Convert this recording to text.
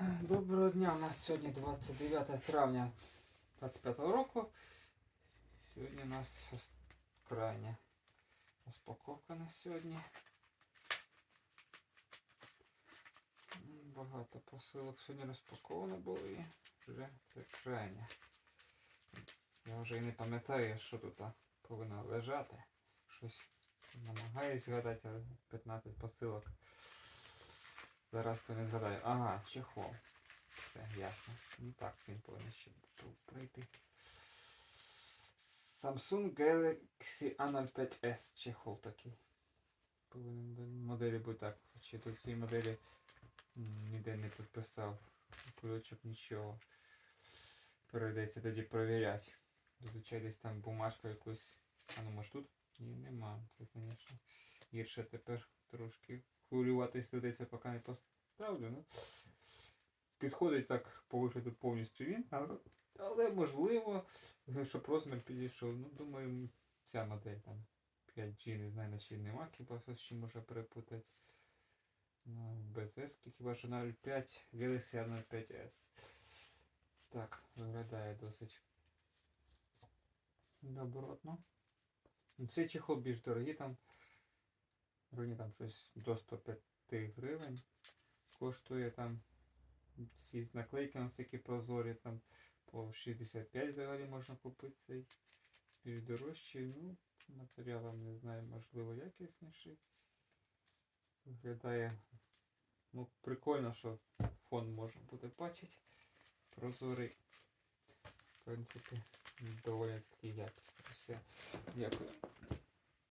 Доброго дня, у нас сьогодні 29 травня 25 року. Сьогодні у нас крайня розпаковка на сьогодні. Багато посилок сьогодні розпаковано було і вже це крайня. Я вже і не пам'ятаю, що тут повинно лежати. Щось намагаюсь згадати, але 15 посилок. Зараз то не згадаю. Ага, чехол. Все, ясно. Ну так, він повинен ще був прийти. Samsung Galaxy A05s чехол такий. Повинен моделі бути так. Чи тут цій моделі ніде не підписав ключок, нічого. Прийдеться тоді перевіряти. Зазвичай десь там бумажку якусь. А ну може тут? Ні, нема. Це, звісно, гірше тепер трошки хвилюватись доведеться, поки не поставлю. Ну, підходить так по вигляду повністю він, але, можливо, щоб розмір підійшов. Ну, думаю, ця модель там 5G, не знаю, на чи нема, хіба з чим може перепутати. Ну, без S, хіба що 0,5 Galaxy A05s. Так, виглядає досить добротно. Ну, Цей чехол більш дорогий там. Вроді там щось до 105 гривень. Коштує там всі з наклейками всякі прозорі, там по 65 взагалі можна купити цей більш дорожчий. Ну, матеріалом не знаю, можливо якісніший. Виглядає ну, прикольно, що фон можна буде бачити. Прозорий. В принципі, доволі такий якісний. Все. Дякую.